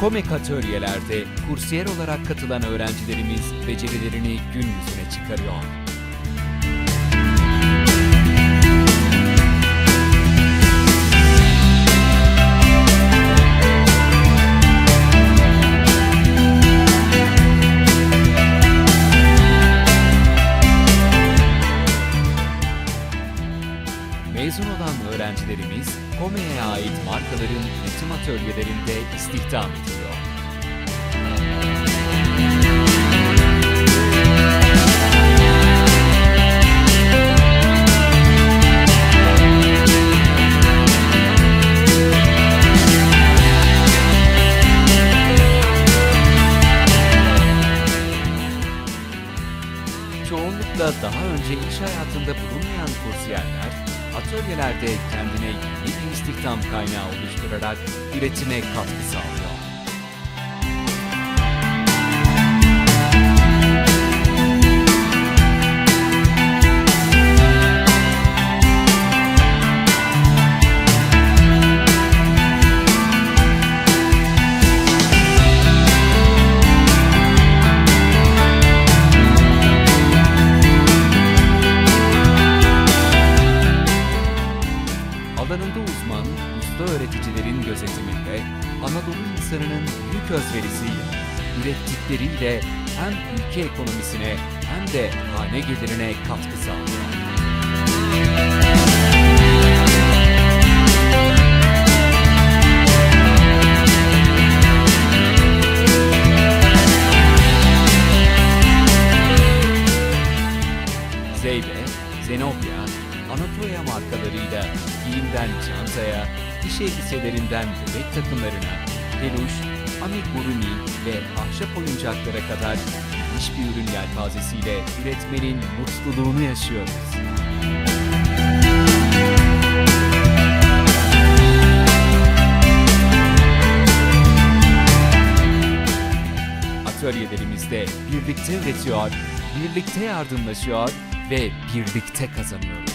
Komek atölyelerde kursiyer olarak katılan öğrencilerimiz becerilerini gün yüzüne çıkarıyor. Mezun olan öğrencilerimiz Kome'ye ait markaların üretim atölyelerinde istihdam ediliyor. Çoğunlukla daha önce iş hayatında bulunmayan kursiyerler, atölyelerde kendine yeni istihdam kaynağı oluşturarak üretime katkı sağlıyor. Usta öğreticilerin gözetiminde Anadolu insanının büyük özverisiyle, ürettikleriyle hem ülke ekonomisine hem de hane gelirine katkı sağlıyor. Zeybe, Zenobia, Anatolia markalarıyla giyimden çantaya, iş elbiselerinden bebek takımlarına, peluş, amigurumi ve ahşap oyuncaklara kadar geniş bir ürün yelpazesiyle üretmenin mutluluğunu yaşıyoruz. Atölyelerimizde birlikte üretiyor, birlikte yardımlaşıyor ve birlikte kazanıyoruz.